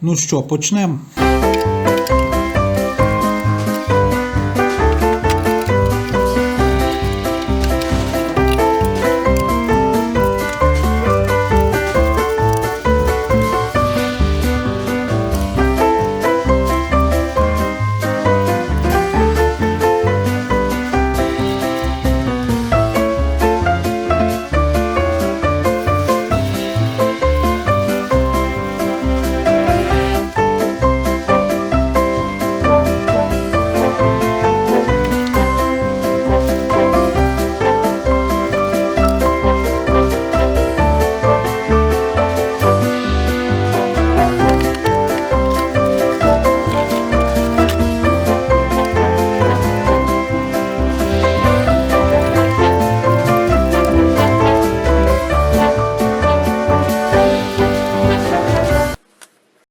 Ну що, почнемо?